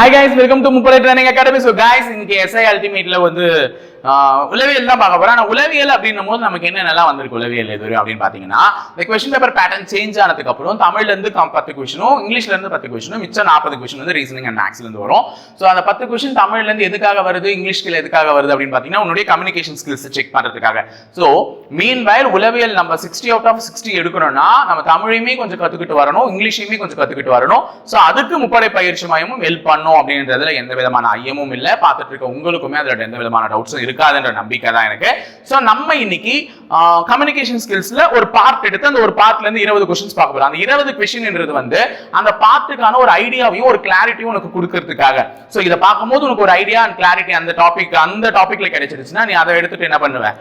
Hi guys welcome to Muppadai training academy so guys இன்னைக்கு SI அல்டிமேட்ல வந்து உளவியல் தான் பார்க்க போறோம். ஆனால் உளவியல் அப்படின்னும் போது நமக்கு என்னென்னலாம் வந்திருக்கு உளவியல் எது அப்படின்னு பார்த்தீங்கன்னா இந்த கொஸ்டின் பேப்பர் பேட்டர்ன் சேஞ்ச் ஆனதுக்கு அப்புறம் தமிழ்ல இருந்து பத்து கொஸ்டினும் இங்கிலீஷ்ல இருந்து பத்து கொஸ்டினும் மிச்சம் நாற்பது கொஸ்டின் வந்து ரீசனிங் அண்ட் மேக்ஸ்ல இருந்து வரும். ஸோ அந்த பத்து கொஸ்டின் தமிழ்ல இருந்து எதுக்காக வருது இங்கிலீஷ்ல எதுக்காக வருது அப்படின்னு பார்த்தீங்கன்னா உன்னுடைய கம்யூனிகேஷன் ஸ்கில்ஸ் செக் பண்றதுக்காக. ஸோ மீன் வயல் உளவியல் நம்ம சிக்ஸ்டி அவுட் ஆஃப் சிக்ஸ்டி எடுக்கணும்னா நம்ம தமிழையுமே கொஞ்சம் கத்துக்கிட்டு வரணும் இங்கிலீஷையுமே கொஞ்சம் கத்துக்கிட்டு வரணும். ஸோ அதுக்கு முப்படை பயிற்சி மையமும் ஹெல்ப் பண்ணும் அப்படின்றதுல எந்த விதமான ஐயமும் இல்லை. பார்த்துட்டு இருக்க உங்களுக்குமே அதில் எந்த விதமான டவுட்ஸும் இருக்காதுன்ற நம்பிக்கை தான் எனக்கு. ஸோ நம்ம இன்னைக்கு கம்யூனிகேஷன் ஸ்கில்ஸ்ல ஒரு பார்ட் எடுத்து அந்த ஒரு பார்ட்ல இருந்து இருபது கொஸ்டின்ஸ் பார்க்க போறோம். அந்த இருபது கொஸ்டின்ன்றது வந்து அந்த பார்ட்டுக்கான ஒரு ஐடியாவையும் ஒரு கிளாரிட்டியும் உனக்கு கொடுக்கறதுக்காக. ஸோ இதை பார்க்கும்போது உனக்கு ஒரு ஐடியா அண்ட் கிளாரிட்டி அந்த டாபிக் அந்த டாபிக்ல கிடைச்சிருச்சுன்னா நீ அதை எடுத்துட்டு என்ன பண்ணுவேன்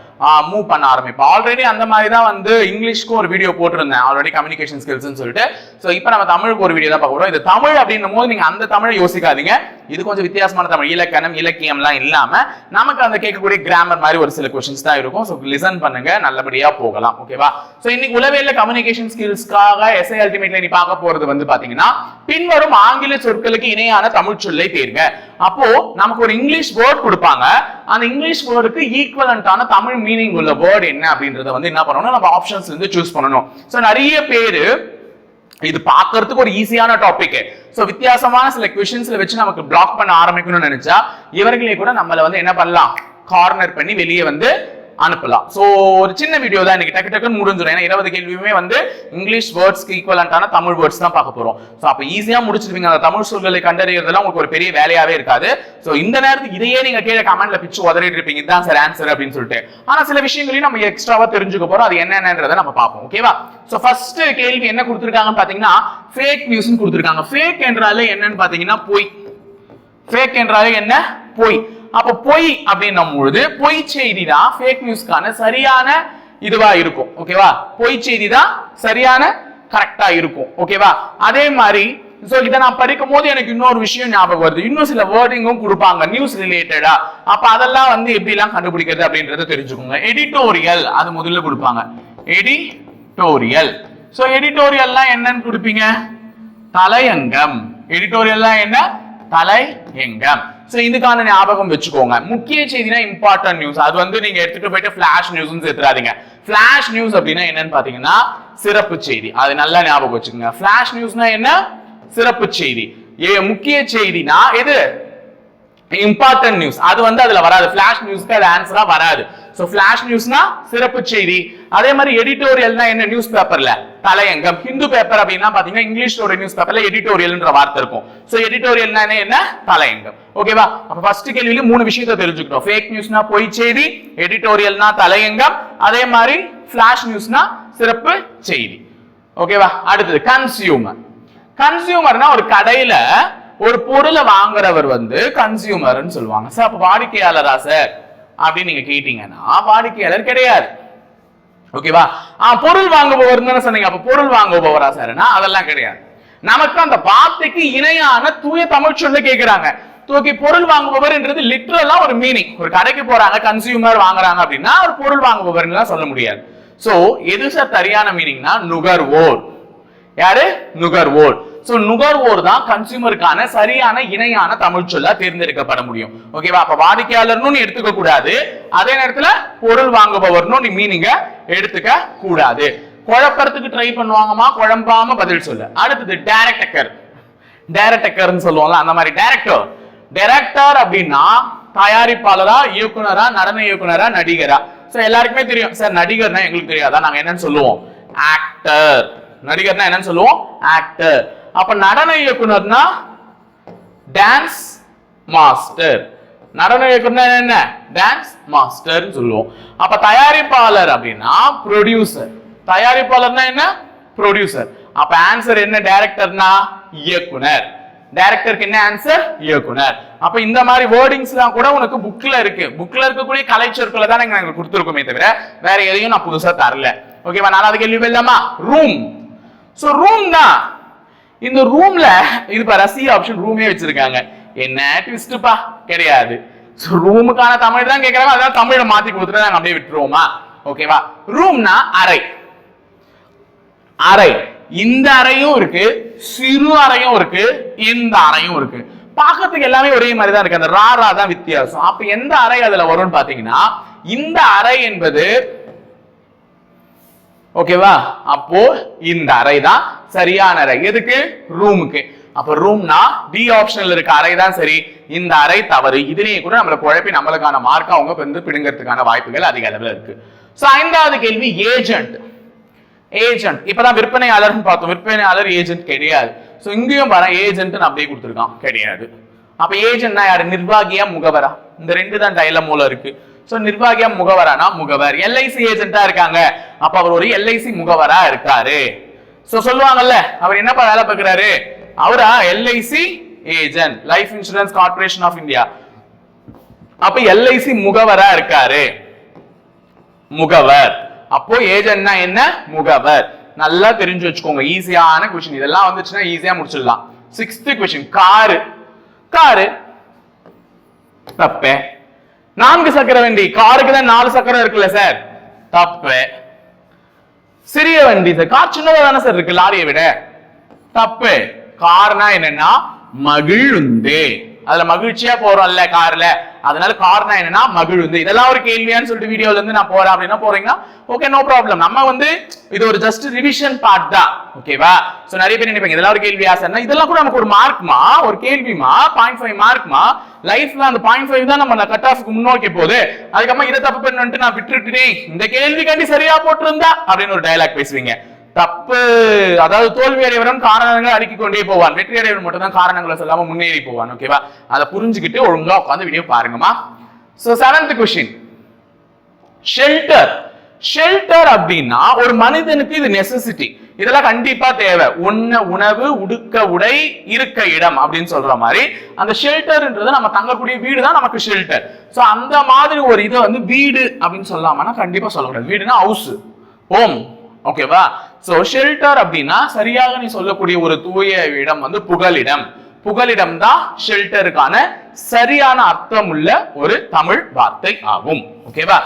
மூவ் பண்ண ஆரம்பிப்பேன் ஆல்ரெடி அந்த மாதிரி தான் வந்து இங்கிலீஷ்க்கும் ஒரு வீடியோ போட்டிருந்தேன். ஆல்ரெடி கம்யூனிகேஷன் ஸ்கில்ஸ்னு சொல்லிட்டு. ஸோ இப்போ நம்ம தமிழுக்கு ஒரு வீடியோ தான் பார்க்க போறோம். இது தமிழ் அப்படின்னும் போது நீங்க அந்த தமிழை யோசிக்காதீங்க. இது கொஞ்சம் வித்தியாசமான தமிழ். இலக்கணம் இலக்கியம்லாம் இல்லாம நமக்கு அந்த கேட்கக்கூடிய கிராமர் மாதிரி ஒரு சில கொஸ்டின்ஸ் தான் இருக்கும். ஸோ லிசன் பண்ணுங்க. நல்லபடியா போகலாம் ஓகேவா சோ இன்னைக்கு உளவியல்ல கம்யூனிகேஷன் ஸ்கில்ஸ்க்காக எஸ்ஐ அல்டிமேட்ல நீ பார்க்க போறது வந்து பாத்தீங்கன்னா பின்வரும் ஆங்கில சொற்களுக்கு இணையான தமிழ் சொல்லை தேர்க அப்போ நமக்கு ஒரு இங்கிலீஷ் வேர்ட் கொடுப்பாங்க. அந்த இங்கிலீஷ் வேர்டுக்கு ஈக்குவலண்டான தமிழ் மீனிங் உள்ள வேர்டு என்ன அப்படின்றத வந்து என்ன பண்ணணும்? நம்ம ஆப்ஷன்ஸ் வந்து சூஸ் பண்ணணும். சோ நிறைய பேரு இது பாக்குறதுக்கு ஒரு ஈஸியான டாபிக் சோ வித்தியாசமான சில கொஸ்டின்ஸ்ல வச்சு நமக்கு பிளாக் பண்ண ஆரம்பிக்கணும்னு நினைச்சா இவர்களே கூட நம்மள வந்து என்ன பண்ணலாம்? கார்னர் பண்ணி வெளியே வந்து அனுப்பலாம். ஸோ ஒரு சின்ன வீடியோ தான் இன்னைக்கு டக்கு டக்குன்னு முடிஞ்சிடும் ஏன்னா இருபது கேள்வியுமே வந்து இங்கிலீஷ் வேர்ட்ஸ்க்கு ஈக்குவலண்டான தமிழ் வேர்ட்ஸ் தான் பார்க்க போறோம். ஸோ அப்போ ஈஸியாக முடிச்சிருவீங்க. அந்த தமிழ் சொல்களை கண்டறியறதுலாம் உங்களுக்கு ஒரு பெரிய வேலையாகவே இருக்காது. ஸோ இந்த நேரத்துக்கு இதையே நீங்கள் கீழே கமெண்ட்ல பிச்சு உதறிட்டு இருப்பீங்க. இதுதான் சார் ஆன்சர் அப்படின்னு சொல்லிட்டு. ஆனால் சில விஷயங்களையும் நம்ம எக்ஸ்ட்ராவாக தெரிஞ்சுக்க போகிறோம் அது என்னென்னன்றதை நம்ம பார்ப்போம். ஓகேவா ஸோ ஃபர்ஸ்ட் கேள்வி என்ன கொடுத்துருக்காங்கன்னு பார்த்தீங்கன்னா ஃபேக் நியூஸ் கொடுத்துருக்காங்க. ஃபேக் என்றாலே என்னன்னு பார்த்தீங்கன்னா பொய். ஃபேக் என்றாலே என்ன? பொய். அப்ப பொய் அப்படின்னும் பொழுது பொய் செய்தி தான் ஃபேக் நியூஸ்க்கான சரியான இதுவா இருக்கும். ஓகேவா பொய் செய்தி தான் சரியான கரெக்டா இருக்கும். ஓகேவா அதே மாதிரி சோ இதை நான் படிக்கும் போது எனக்கு இன்னொரு விஷயம் ஞாபகம் வருது. இன்னும் சில வேர்டிங்கும் கொடுப்பாங்க நியூஸ் ரிலேட்டடா அப்ப அதெல்லாம் வந்து எப்படி எல்லாம் கண்டுபிடிக்கிறது அப்படின்றத தெரிஞ்சுக்கோங்க. எடிட்டோரியல் அது முதல்ல கொடுப்பாங்க. எடிட்டோரியல் சோ எடிட்டோரியல்லாம் என்னன்னு கொடுப்பீங்க? தலையங்கம். எடிட்டோரியல்லாம் என்ன? தலையங்கம். சோ இதுக்கான ஞாபகம் வச்சுக்கோங்க. முக்கிய செய்தினா இம்பார்ட்டன்ட் நியூஸ் அது வந்து நீங்க எடுத்துட்டு போயிட்டு பிளாஷ் நியூஸ் சேர்த்துறாதீங்க ஃபிளாஷ் நியூஸ் அப்படின்னா என்னன்னு பாத்தீங்கன்னா சிறப்பு செய்தி. அது நல்லா ஞாபகம் வச்சுக்கோங்க. ஃபிளாஷ் நியூஸ்னா என்ன? சிறப்பு செய்தி. ஏ முக்கிய செய்தினா எது? இம்பார்ட்டன்ட் நியூஸ் அது வந்து அதுல வராது. பிளாஷ் நியூஸ்க்கு அது ஆன்சரா வராது. ஸோ ஃபிளாஷ் நியூஸ்னா சிறப்பு செய்தி. அதே மாதிரி எடிட்டோரியல்னா என்ன நியூஸ் பேப்பர்ல தலையங்கம். ஹிந்து பேப்பர் அப்படின்னா பாத்தீங்கன்னா இங்கிலீஷோட நியூஸ் பேப்பர்ல எடிட்டோரியல்ன்ற வார்த்தை இருக்கும். ஸோ எடிட்டோரியல்னா என்ன? என்ன? தலையங்கம். ஓகேவா அப்ப ஃபர்ஸ்ட் கேள்வியில மூணு விஷயத்த தெரிஞ்சுக்கிட்டோம். ஃபேக் நியூஸ்னா பொய் செய்தி எடிட்டோரியல்னா தலையங்கம். அதே மாதிரி ஃபிளாஷ் நியூஸ்னா சிறப்பு செய்தி. ஓகேவா அடுத்தது கன்சியூமர் கன்சியூமர்னா ஒரு கடையில ஒரு பொருளை வாங்குறவர் வந்து கன்சியூமர்னு சொல்லுவாங்க. சார் அப்ப வாடிக்கையாளரா சார் அப்படின்னு நீங்க கேட்டீங்கன்னா வாடிக்கையாளர் கிடையாது. ஓகேவா ஆ பொருள் வாங்குபவர் தானே சொன்னீங்க. அப்ப பொருள் வாங்குபவரா சார்னா அதெல்லாம் கிடையாது. நமக்கு அந்த வார்த்தைக்கு இணையான தூய தமிழ் சொல்ல கேட்கிறாங்க தூக்கி பொருள் வாங்குபவர்ன்றது லிட்ரலா ஒரு மீனிங் ஒரு கடைக்கு போறாங்க கன்சியூமர் வாங்குறாங்க அப்படின்னா ஒரு பொருள் வாங்குபவர்லாம் சொல்ல முடியாது. சோ எது சார் சரியான மீனிங்னா நுகர்வோர். யாரு? நுகர்வோர். ஸோ நுகர்வோர் தான் கன்சியூமருக்கான சரியான இணையான தமிழ் சொல்ல தேர்ந்தெடுக்கப்பட முடியும். ஓகேவா அப்ப வாடிக்கையாளர்னு நீ எடுத்துக்க கூடாது. அதே நேரத்துல பொருள் வாங்குபவர்னு நீ மீனிங்க எடுத்துக்க கூடாது. குழப்பறதுக்கு ட்ரை பண்ணுவாங்கம்மா குழம்பாம பதில் சொல்லு. அடுத்தது டைரக்டக்கர் டைரக்டக்கர்னு சொல்லுவாங்கல்ல அந்த மாதிரி டேரக்டர் டேரக்டர் அப்படின்னா தயாரிப்பாளரா இயக்குனரா நடன இயக்குனரா நடிகரா? சார் எல்லாருக்குமே தெரியும். சார் நடிகர்னா எங்களுக்கு தெரியாதா? நாங்க என்னன்னு சொல்லுவோம். ஆக்டர் நடிகர்னா என்னன்னு சொல்லுவோம்? ஆக்டர் அப்ப நடன இயக்குனர்னா டான்ஸ் மாஸ்டர் நடன இயக்குனர் என்ன? டான்ஸ் மாஸ்டர் சொல்லுவோம். அப்ப தயாரிப்பாளர் அப்படின்னா ப்ரொடியூசர் தயாரிப்பாளர்னா என்ன? ப்ரொடியூசர் அப்ப ஆன்சர் என்ன டைரக்டர்னா இயக்குனர். டைரக்டருக்கு என்ன ஆன்சர் இயக்குனர். அப்ப இந்த மாதிரி வேர்டிங்ஸ்லாம் கூட உனக்கு புக்ல இருக்கு. புக்ல இருக்கக்கூடிய கலை சொற்களை தான் நாங்க கொடுத்துருக்கோமே தவிர வேற எதையும் நான் புதுசா தரல. ஓகேவா நாலாவது கேள்வி இல்லாமா ரூம் ஸோ ரூம் தான் இந்த ரூம்ல இது பாரு சி ஆப்ஷன் ரூமே வச்சிருக்காங்க. என்ன ட்விஸ்ட்ப்பா கிடையாது. ரூமுக்கான தமிழ் தான் கேட்கறாங்க அதான் தமிழை மாத்தி கொடுத்துட்டு நாங்க அப்படியே விட்டுருவோமா? ஓகேவா ரூம்னா அறை. அறை. இந்த அறையும் இருக்கு சிறு அறையும் இருக்கு இந்த அறையும் இருக்கு. பார்க்கறதுக்கு எல்லாமே ஒரே மாதிரி தான் இருக்கு. அந்த ராரா தான் வித்தியாசம். அப்ப எந்த அறை அதுல வரும்னு பாத்தீங்கன்னா இந்த அறை என்பது ஓகேவா அப்போ இந்த அறை தான் சரியான அறை. எதுக்கு? ரூமுக்கு அப்ப ரூம்னா டி ஆப்ஷன்ல இருக்க அறை தான் சரி. இந்த அறை தவறு. இதுலயே கூட நம்மளை குழப்பி நம்மளுக்கான மார்க் அவங்க வந்து பிடுங்கிறதுக்கான வாய்ப்புகள் அதிக அளவில் இருக்கு. ஸோ ஐந்தாவது கேள்வி ஏஜென்ட் ஏஜென்ட் இப்பதான் விற்பனையாளர்னு பார்த்தோம். விற்பனையாளர் ஏஜென்ட் கிடையாது. ஸோ இங்கேயும் வர ஏஜென்ட் அப்படியே கொடுத்துருக்கான். கிடையாது. அப்ப ஏஜென்ட்னா யாரு? நிர்வாகியா முகவரா? இந்த ரெண்டு தான் டைல மூலம் இருக்கு. ஸோ நிர்வாகியா முகவரானா? முகவர். எல்ஐசி ஏஜென்ட்டா இருக்காங்க. அப்ப அவர் ஒரு எல்ஐசி முகவரா இருக்காரு. சோ சொல்லுவாங்கல்ல அவர் என்னப்பா வேலை பார்க்கறாரு? அவரா LIC agent life insurance corporation of India அப்ப எல்ஐசி முகவரா இருக்காரு. முகவர். அப்போ ஏஜென்ட்னா என்ன? முகவர். நல்லா தெரிஞ்சு வச்சுக்கோங்க ஈஸியான கொஸ்டின் இதெல்லாம் வந்துச்சுன்னா ஈஸியா முடிச்சிடலாம். Sixth question car. காரு. தப்பு. நான்கு சக்கர வண்டி. காருக்கு தான் நாலு சக்கரம் இருக்குல்ல சார் தப்பு. சிறிய வண்டி சார் கார் சின்னதா தானே சார் இருக்கு லாரியை விட. தப்பு. கார்னா என்னன்னா மகிழுந்து. அதுல மகிழ்ச்சியா போறோம்ல கார்ல. அதனால காரணம் என்னன்னா மகிழ்ந்து இதெல்லாம் ஒரு கேள்வியான்னு சொல்லிட்டு வீடியோல இருந்து நான் போறேன் அப்படின்னா போறீங்கன்னா ஓகே நோ ப்ராப்ளம் நம்ம வந்து இது ஒரு ஜஸ்ட் ரிவிஷன் பார்ட் தான். ஓகேவா சோ நிறைய பேர் நினைப்பாங்க இதெல்லாம் ஒரு கேள்வியா சார் இதெல்லாம் கூட நமக்கு ஒரு மார்க்மா ஒரு கேள்விமா? பாயிண்ட் ஃபைவ் மார்க்மா லைஃப்ல அந்த பாயிண்ட் ஃபைவ் தான் நம்ம கட் ஆஃப்க்கு முன்னோக்கி போகுது. அதுக்கப்புறம் இதை தப்பு பண்ணிட்டு நான் விட்டுட்டேன் இந்த கேள்விக்காண்டி சரியா போட்டிருந்தா அப்படின்னு ஒரு டயலாக் பேசுவீங்க. தப்பு. அதாவது தோல்வி அடைவரும் காரணங்களை அடுக்கிக் கொண்டே போவான். வெற்றி அடைவன் மட்டும் தான் காரணங்களை சொல்லாம முன்னேறி போவான். ஓகேவா அதை புரிஞ்சுக்கிட்டு ஒழுங்கா உட்காந்து வீடியோ பாருங்கம்மா. So seventh question shelter shelter அப்படின்னா ஒரு மனிதனுக்கு இது நெசசிட்டி இதெல்லாம் கண்டிப்பா தேவை. உண்ண உணவு உடுக்க உடை இருக்க இடம் அப்படின்னு சொல்ற மாதிரி. அந்த ஷெல்டர்ன்றது நம்ம தங்கக்கூடிய வீடு தான் நமக்கு ஷெல்டர் ஸோ அந்த மாதிரி ஒரு இதை வந்து வீடு அப்படின்னு சொல்லாமனா கண்டிப்பா சொல்லக்கூடாது வீடுனா ஹவுஸ் ஹோம் ஓகேவா சோ ஷெல்டர் அப்படின்னா சரியாக நீ சொல்லக்கூடிய ஒரு தூய இடம் வந்து புகலிடம். புகலிடம் தான் ஷெல்டருக்கான சரியான அர்த்தம் உள்ள ஒரு தமிழ் வார்த்தை ஆகும். ஓகேவா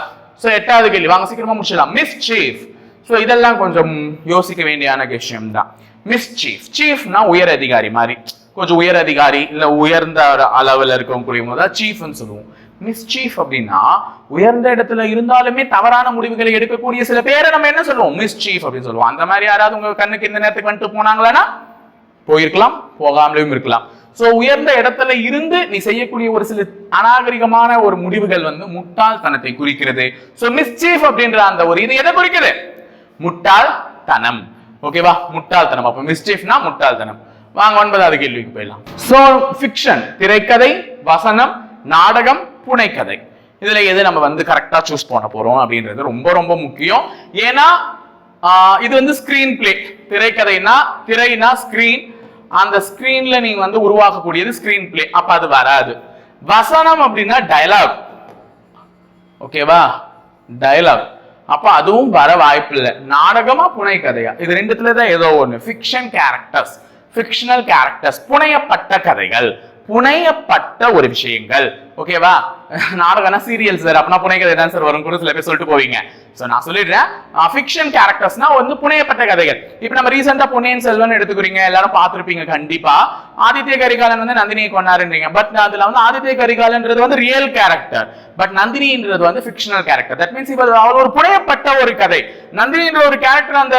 சோ எட்டாவது கேள்வி. வாங்க சீக்கிரமா முடிச்சிடலாம். மிஸ் சீஃப் சோ இதெல்லாம் கொஞ்சம் யோசிக்க வேண்டியான விஷயம் தான் மிஸ் சீஃப் சீஃப்னா உயர் அதிகாரி மாதிரி. கொஞ்சம் உயர் அதிகாரி இல்ல உயர்ந்த ஒரு அளவுல இருக்கக்கூடியவங்க தான் சீஃப்னு சொல்லுவோம். மிஸ்சீஃப் அப்படின்னா உயர்ந்த இடத்துல இருந்தாலுமே தவறான முடிவுகளை எடுக்கக்கூடிய சில பேரை நம்ம என்ன சொல்லுவோம்? மிஸ்சீஃப் அப்படின்னு சொல்லுவோம். அந்த மாதிரி யாராவது உங்க கண்ணுக்கு இந்த நேரத்துக்கு வந்துட்டு போனாங்களான்னா போயிருக்கலாம் போகாமலேயும் இருக்கலாம். சோ உயர்ந்த இடத்துல இருந்து நீ செய்யக்கூடிய ஒரு சில அநாகரிகமான ஒரு முடிவுகள் வந்து முட்டாள்தனத்தை குறிக்கிறது. சோ மிஸ்சீஃப் அப்படின்ற அந்த ஒரு இது எதை குறிக்குது? முட்டாள்தனம். ஓகேவா முட்டாள்தனம். அப்ப மிஸ்சீஃப்னா முட்டாள்தனம். வாங்க ஒன்பதாவது கேள்விக்கு போயிடலாம். சோ ஃபிக்ஷன் திரைக்கதை வசனம் நாடகம் புனைக்கதை. இதுல எது நம்ம வந்து கரெக்டா சூஸ் பண்ண போறோம் அப்படின்றது ரொம்ப ரொம்ப முக்கியம். ஏன்னா இது வந்து ஸ்கிரீன் பிளே திரைக்கதைனா திரைனா ஸ்கிரீன் அந்த ஸ்கிரீன்ல நீங்க வந்து உருவாக்கக்கூடியது ஸ்கிரீன் பிளே அப்ப அது வராது. வசனம் அப்படின்னா டயலாக் ஓகேவா டயலாக் அப்ப அதுவும் வர வாய்ப்பு இல்லை. நாடகமா புனை கதையா இது ரெண்டுத்துல தான் ஏதோ ஒண்ணு. ஃபிக்ஷன் கேரக்டர்ஸ் ஃபிக்ஷனல் கேரக்டர்ஸ் புனையப்பட்ட கதைகள். புனையப்பட்ட ஒரு விஷயங்கள். ஓகேவா? நாடகம்னா சீரியல் சார் அப்பனா புனைக்கதை தான் சார் வரும். கூட சில பேர் சொல்லிட்டு போவீங்க. ஸோ நான் சொல்லிடுறேன். ஃபிக்ஷன் கேரக்டர்ஸ்னா வந்து புனையப்பட்ட கதைகள். இப்போ நம்ம ரீசெண்டாக பொன்னியின் செல்வன் எடுத்துக்கிறீங்க. எல்லாரும் பார்த்திருப்பீங்க கண்டிப்பா. ஆதித்ய கரிகாலன் வந்து நந்தினியை கொண்டாருன்றீங்க பட் அதில் வந்து ஆதித்ய கரிகாலன்றது வந்து ரியல் கேரக்டர் பட் நந்தினின்றது வந்து ஃபிக்ஷனல் கேரக்டர் தட் மீன்ஸ் இப்போ அவர் ஒரு புனையப்பட்ட ஒரு கதை. நந்தினின்ற ஒரு கேரக்டர் அந்த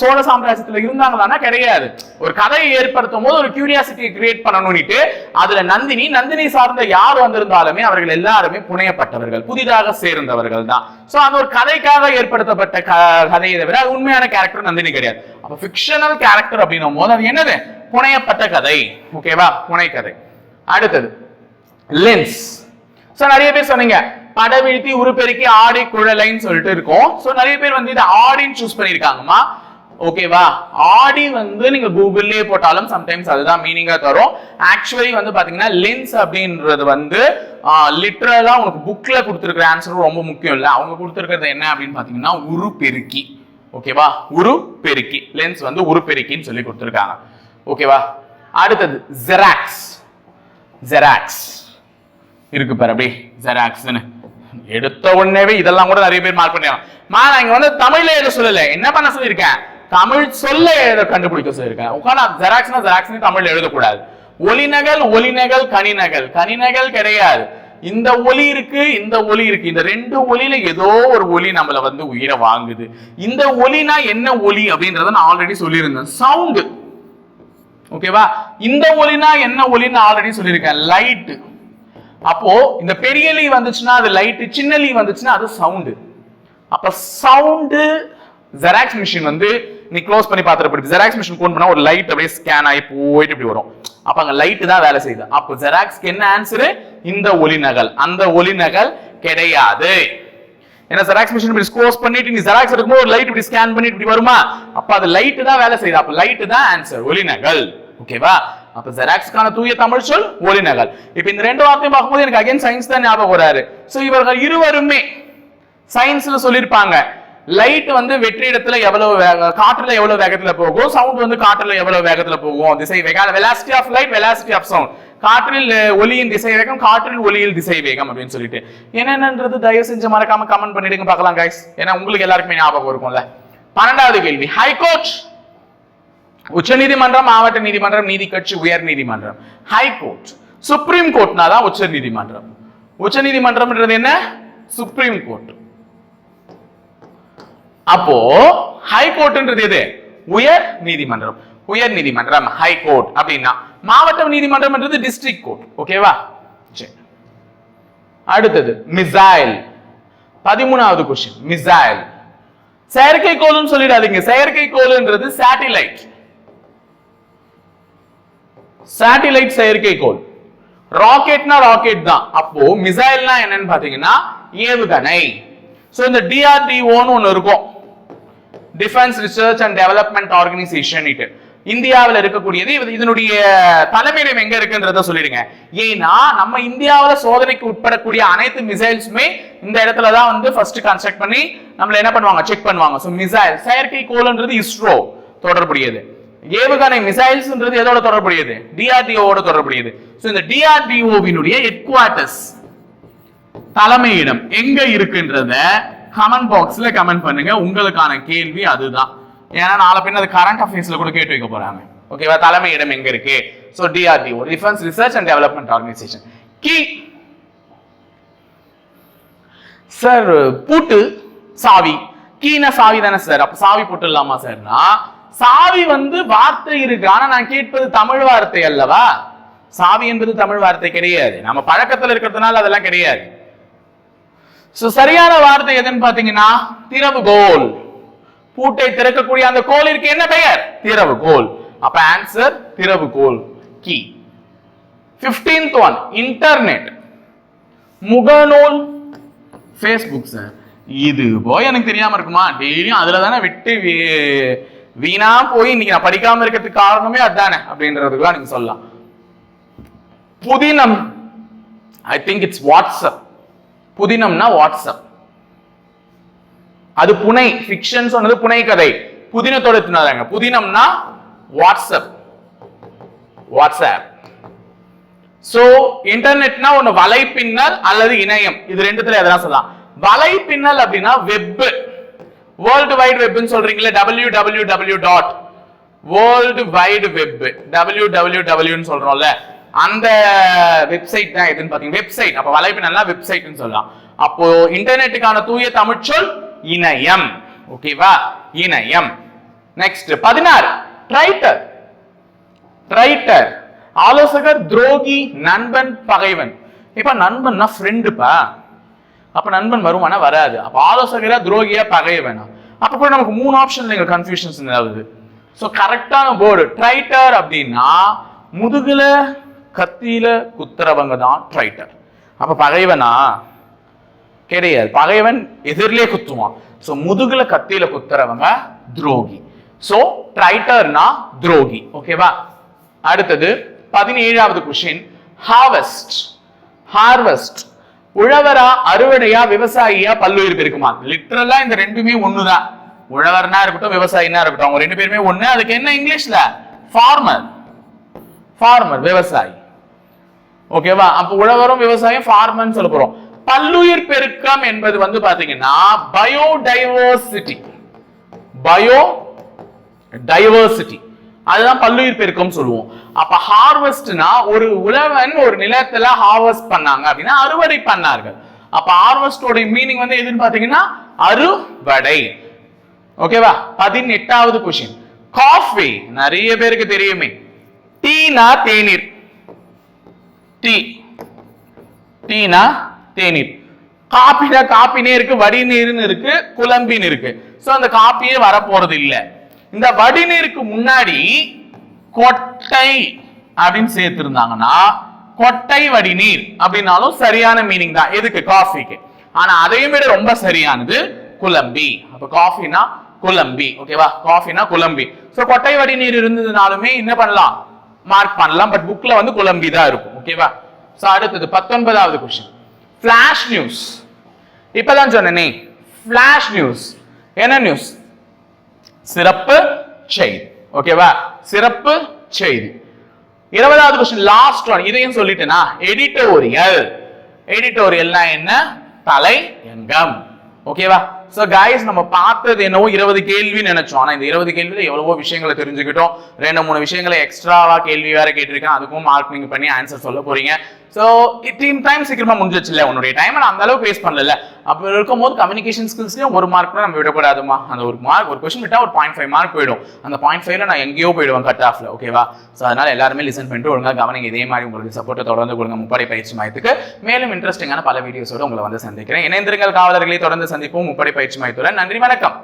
சோழ சாம்ராஜ்யத்துல இருந்தாங்களான்னா கிடையாது. ஒரு கதையை ஏற்படுத்தும் போது ஒரு கியூரியாசிட்டியை கிரியேட் பண்ணணும்னுட்டு அதுல நந்தினி நந்தினி சார்ந்த யார் வந்திருந்தாலுமே அவர்கள் எல்லாருமே புனையப்பட்டவர்கள் புதிதாக சேர்ந்தவர்கள் தான் சோ அந்த ஒரு கதைக்காக ஏற்படுத்தப்பட்ட கதையை தவிர அது உண்மையான கேரக்டர் நந்தினி கிடையாது. அப்ப ஃபிக்ஷனல் கேரக்டர் அப்படின்னும் போது அது என்னது? புனையப்பட்ட கதை. ஓகேவா புனை கதை அடுத்தது லென்ஸ் சோ நிறைய பேர் சொன்னீங்க படவீழ்த்தி உருப்பெருக்கி ஆடி குழலைன்னு சொல்லிட்டு இருக்கோம். சோ நிறைய பேர் வந்து இதை ஆடின்னு சூஸ் பண்ணியிருக்காங்கம்மா. ஓகேவா ஆடி வந்து நீங்க கூகுள்லயே போட்டாலும் சம்டைம்ஸ் அதுதான் மீனிங்கா தரும். ஆக்சுவலி வந்து பாத்தீங்கன்னா லென்ஸ் அப்படின்றது வந்து லிட்ரலா உனக்கு புக்ல கொடுத்துருக்கிற ஆன்சர் ரொம்ப முக்கியம் இல்லை. அவங்க கொடுத்துருக்கிறது என்ன அப்படின்னு பாத்தீங்கன்னா உருப்பெருக்கி. ஓகேவா உரு பெருக்கி லென்ஸ் வந்து உரு பெருக்கின்னு சொல்லி கொடுத்துருக்காங்க. ஓகேவா அடுத்தது ஜெராக்ஸ் ஜெராக்ஸ் இருக்கு பாரு அப்படி ஜெராக்ஸ்னு எடுத்த உடனேவே இதெல்லாம் கூட நிறைய பேர் மார்க் பண்ணிடலாம். மா நான் இங்க வந்து தமிழ்ல எதுவும் சொல்லல. என்ன பண்ண சொல்லியிருக்கேன்? தமிழ் சொல்ல எழுத கண்டுபிடிக்க சொல்லியிருக்கேன் உட்காந்து ஜெராக்ஸ்னா ஜெராக்ஸ்னு தமிழ் எழுதக்கூடாது. ஒளிநகல் ஒளிநகல் கனிநகல் கனிநகல் கிடையாது. இந்த ஒளி இருக்கு இந்த ஒளி இருக்கு. இந்த ரெண்டு ஒளியில ஏதோ ஒரு ஒளி நம்மள வந்து உயிரை வாங்குது. இந்த ஒளினா என்ன ஒளி அப்படின்றத நான் ஆல்ரெடி சொல்லியிருந்தேன். சவுண்டு ஓகேவா இந்த ஒளினா என்ன ஒளின்னு ஆல்ரெடி சொல்லியிருக்கேன். லைட்டு அப்போ இந்த பெரிய லீ வந்துச்சுன்னா அது லைட்டு சின்ன லீ வந்துச்சுன்னா அது சவுண்டு அப்ப சவுண்டு ஜெராக்ஸ் மிஷின் வந்து நீ க்ளோஸ் பண்ணி பார்த்துட்டு ஜெராக்ஸ் மிஷின் கோன் பண்ணா ஒரு லைட் அப்படியே ஸ்கேன் ஆகி போயிட்டு இப்படி வரும். அப்ப அங்க லைட் தான் வேலை செய்யுது. அப்போ ஜெராக்ஸ்க்கு என்ன ஆன்சரு இந்த ஒலி நகல். அந்த ஒலி நகல் கிடையாது. ஏன்னா ஜெராக்ஸ் மிஷின் இப்படி க்ளோஸ் பண்ணிட்டு நீ ஜெராக்ஸ் எடுக்கும்போது ஒரு லைட் இப்படி ஸ்கேன் பண்ணிட்டு இப்படி வருமா? அப்ப அது லைட் தான் வேலை செய்யுது. அப்ப லைட் தான் ஆன்சர் ஒளி நகல். ஓகேவா அப்ப ஜெராக்ஸ்க்கான தூய தமிழ் சொல் ஒளி நகல். இப்ப இந்த ரெண்டு வார்த்தையும் பார்க்கும்போது எனக்கு அகைன் சயின்ஸ் தான் ஞாபகம் வராரு. சோ இவர்கள் இருவருமே சயின்ஸ்ல சொல்லியிருப்பாங்க. லைட் வந்து வெற்றிடத்துல எவ்வளவு வேக காற்றுல எவ்வளவு வேகத்துல போகும்? சவுண்ட் வந்து காற்றுல எவ்வளவு வேகத்துல போகும்? திசை வேகம். Velocity of light velocity of sound காற்றில் ஒலியின் திசை வேகம் காற்றில் ஒலியில் திசை வேகம் அப்படின்னு சொல்லிட்டு. என்னென்னன்றது தயவு செஞ்சு மறக்காம கமெண்ட் பண்ணிடுங்க பார்க்கலாம் கைஸ் ஏன்னா உங்களுக்கு எல்லாருக்குமே ஞாபகம் இருக்கும்ல. பன்னெண்டாவது கேள்வி. ஹைகோர்ட் உச்ச நீதிமன்றம் மாவட்ட நீதிமன்றம் நீதி கட்சி உயர் நீதிமன்றம். ஹைகோர்ட் சுப்ரீம் கோர்ட்னா தான் உச்ச நீதிமன்றம். உச்ச நீதிமன்றம்ன்றது என்ன? சுப்ரீம் கோர்ட் அப்போ ஹைகோர்ட்ன்றது எது? உயர் நீதிமன்றம். உயர் நீதிமன்றம் ஹைகோர்ட் அப்படின்னா மாவட்ட நீதிமன்றம்ன்றது டிஸ்ட்ரிக்ட் கோர்ட் ஓகேவா சரி. அடுத்தது மிசைல் பதிமூணாவது கொஸ்டின் மிசைல் செயற்கைக்கோள்னு சொல்லிடாதீங்க. செயற்கைக்கோள்ன்றது சேட்டிலைட் சேட்டிலைட் செயற்கைக்கோள் ராக்கெட்னா ராக்கெட் தான். அப்போ மிசைல்னா என்னன்னு பாத்தீங்கன்னா ஏவுகணை. சோ இந்த டிஆர்டிஓன்னு ஒன்னு இருக்கும். Defence research and development organisation இது இந்தியாவில் இருக்கக்கூடியது இது- இதனுடைய தலைமையிடம் எங்க இருக்குன்றத சொல்லிடுங்க. ஏன்னா நம்ம இந்தியாவில் சோதனைக்கு உட்படக்கூடிய அனைத்து மிசைல்ஸுமே இந்த இடத்துல தான் வந்து ஃபர்ஸ்ட் கன்ஸ்ட்ரக்ட் பண்ணி நம்மள என்ன பண்ணுவாங்க? செக் பண்ணுவாங்க. ஸோ மிசைல் செயற்கை கோள்ன்றது இஸ்ரோ தொடர்புடையது. ஏவுகணை மிசைல்ஸ்ன்றது எதோட தொடர்புடையது? டிஆர்டிஓவோட தொடர்புடையது. ஸோ இந்த டிஆர்டிஓவினுடைய ஹெட் குவார்ட்டர்ஸ் தலைமையிடம் எங்க இருக்குன்றத கமெண்ட் பாக்ஸ்ல கமெண்ட் பண்ணுங்க. உங்களுக்கான கேள்வி அதுதான். ஏன்னா நாளை பின்ன அது கரண்ட் அஃபேர்ஸ்ல கூட கேட்டு வைக்க போறாங்க. ஓகேவா தலைமையிடம் எங்க இருக்கு? So DRDO defence research and development organisation key. Sir பூட்டு சாவி. கீன சாவி தானே சார் அப்ப சாவி போட்டுடலாமா சார்னா சாவி வந்து வார்த்தை இருக்கு. ஆனா நான் கேட்பது தமிழ் வார்த்தை அல்லவா? சாவி என்பது தமிழ் வார்த்தை கிடையாது. நம்ம பழக்கத்துல இருக்கிறதுனால அதெல்லாம் கிடையாது. சோ சரியான வார்த்தை எதுன்னு பாத்தீங்கன்னா திறவுகோல் பூட்டை திறக்கக்கூடிய அந்த கோலிற்கு என்ன பெயர்? திறவுகோல் அப்ப ஆன்சர் திறவுகோல் கீ 15th ஒன் இன்டர்நெட் முகநூல். ஃபேஸ்புக் சார் இது போய் எனக்கு தெரியாம இருக்குமா? டெய்லியும் அதுல தானே விட்டு வீ- வீணா போய் இன்னைக்கு நான் படிக்காம இருக்கிறதுக்கு காரணமே அதானே? அப்படின்றதுக்குலாம் நீங்க சொல்லலாம். புதினம். ஐ திங்க் இட்ஸ் வாட்ஸ்அப் புதினம்னா வாட்ஸ்அப். அது புனை ஃபிக்ஷன் சொன்னது புனை கதை. புதினத்தோட எடுத்துனாங்க புதினம்னா வாட்ஸ்அப். வாட்ஸ்அப். சோ இன்டர்நெட்னா ஒண்ணு வலைப்பின்னல் அல்லது இணையம். இது ரெண்டுத்துல எதனா சொல்லலாம். வலைப்பின்னல் அப்படின்னா வெப் வேர்ல்டு வைட் வெப்னு சொல்றீங்களே W W W dot world wide web W W டபிள்யூன்னு சொல்றோம்ல. அந்த வெப்சைட் தான் எதுன்னு பார்த்தீங்கன்னா வெப்சைட் அப்ப வலைப்பின்னல்னா வெப்சைட்னு சொல்லலாம். அப்போ இன்டர்நெட்டுக்கான தூய தமிழ்ச்சொல் இணையம். ஓகேவா இணையம். நெக்ஸ்ட் பதினாறு. ட்ரைட்டர் ரைட்டர் ஆலோசகர் துரோகி நண்பன் பகைவன். இப்ப நண்பன்னா ஃப்ரெண்டுப்பா அப்ப நண்பன் வருமானா வராது. அப்ப ஆலோசகரா துரோகியா பகைவனா? அப்ப கூட நமக்கு மூணு ஆப்ஷன்ல எங்க கன்ஃபியூஷன்ஸ் ஆகுது ஸோ கரெக்டான போர்டு ட்ரைட்டர் அப்படின்னா முதுகுல கத்தியில குத்துறவங்க தான் ட்ரைட்டர் அப்ப பகைவனா? கிடையாது. பகைவன் எதிரிலே குத்துவான். ஸோ முதுகுல கத்தியில குத்துறவங்க துரோகி. ஸோ ட்ரைட்டர்னா துரோகி. ஓகேவா அடுத்தது பதினேழாவது கொஷின் ஹார்வெஸ்ட் ஹார்வெஸ்ட் உழவரா அறுவடையா விவசாயியா பல்லுயிர் பெருக்குமா? லிட்ரலா இந்த ரெண்டுமே ஒண்ணுதான். உழவர்னா இருக்கட்டும் விவசாயினா இருக்கட்டும். அவங்க ரெண்டு பேருமே ஒண்ணு. அதுக்கு என்ன இங்கிலீஷ்ல ஃபார்மர் ஃபார்மர் விவசாயி. ஓகேவா அப்ப உழவரும் விவசாயம் ஃபார்மர்னு சொல்ல போறோம். பல்லுயிர் பெருக்கம் என்பது வந்து பாத்தீங்கன்னா பயோடைவர்சிட்டி பயோ டைவர்சிட்டி அதுதான் பல்லுயிர் பெருக்கம் சொல்லுவோம். அப்ப ஹார்வெஸ்ட்னா ஒரு உழவன் ஒரு நிலத்துல ஹார்வெஸ்ட் பண்ணாங்க அப்படின்னா அறுவடை பண்ணார்கள். அப்ப ஹார்வெஸ்டோட மீனிங் வந்து எதுன்னு பாத்தீங்கன்னா அறுவடை. ஓகேவா பதினெட்டாவது கொஸ்டின் காஃபி நிறைய பேருக்கு தெரியுமே. டீனா தேநீர். டீ டீனா தேநீர். காப்பினா காப்பினே இருக்கு வடிநீர்னு இருக்கு குழம்பின்னு இருக்கு. சோ அந்த காப்பியே வரப்போறது இல்லை இந்த வடிநீருக்கு முன்னாடி கொட்டை அப்படின்னு சேர்த்திருந்தாங்கன்னா கொட்டை வடிநீர் அப்படின்னாலும் சரியான மீனிங் தான். எதுக்கு? காஃபிக்கு. ஆனா அதையும் விட ரொம்ப சரியானது குழம்பி. அப்ப காஃபினா குழம்பி ஓகேவா காஃபினா குழம்பி. சோ கொட்டை வடிநீர் இருந்ததுனாலுமே என்ன பண்ணலாம்? மார்க் பண்ணலாம் பட் புக்ல வந்து குழம்பி தான் இருக்கும் ஓகேவா ஸோ அடுத்தது பத்தொன்பதாவது கொஸ்டின் ஃபிளாஷ் நியூஸ் இப்பதான் சொன்னேனே. ஃபிளாஷ் நியூஸ் என்ன நியூஸ் சிறப்பு செய்தி. ஓகேவா சிறப்பு செய்தி. இருபதாவது கொஸ்டின் லாஸ்ட் ஒன் இதையும் சொல்லிட்டேனா? எடிட்டோரியல் எடிட்டோரியல்னா என்ன? தலை எங்கம் ஓகேவா சோ கைஸ் நம்ம பார்த்தது என்னவோ இருபது கேள்வி நினைச்சோம். ஆனா இந்த இருபது கேள்வியில எவ்வளவோ விஷயங்களை தெரிஞ்சுக்கிட்டோம். ரெண்டு மூணு விஷயங்களை எக்ஸ்ட்ராவா கேள்வி வேற கேட்டிருக்கேன். அதுக்கும் மார்க் நீங்க பண்ணி ஆன்சர் சொல்ல போறீங்க. ஸோ இத்தீன் டைம் சீக்கிரமா முடிஞ்சிச்சு இல்லை உன்னுடைய டைம் நான் அந்த அளவுக்கு வேஸ்ட் பண்ணல அப்போ இருக்கும் போது கம்யூனிகேஷன் ஸ்கில்ஸ்லையும் ஒரு மார்க் கூட நம்ம விடக்கூடாதுமா அந்த ஒரு மார்க் ஒரு கொஸ்டின் விட்டால் ஒரு பாயிண்ட் ஃபைவ் மார்க் போயிடும். அந்த பாயிண்ட் ஃபைவ்ல நான் எங்கேயோ போயிடுவேன் கட் ஆஃப்ல ஓகேவா ஸோ அதனால எல்லாருமே லிசன் பண்ணிட்டு ஒழுங்காக கவனிங்க. இதே மாதிரி உங்களுக்கு சப்போர்ட்டை தொடர்ந்து கொடுங்க. முப்படை பயிற்சி மையத்துக்கு. மேலும் இன்ட்ரெஸ்டிங்கான பல வீடியோஸோட உங்களை வந்து சந்திக்கிறேன். இணைந்திருங்கள் காவலர்களை. தொடர்ந்து சந்திப்போம். முப்படை பயிற்சி மையத்துடன். நன்றி வணக்கம்.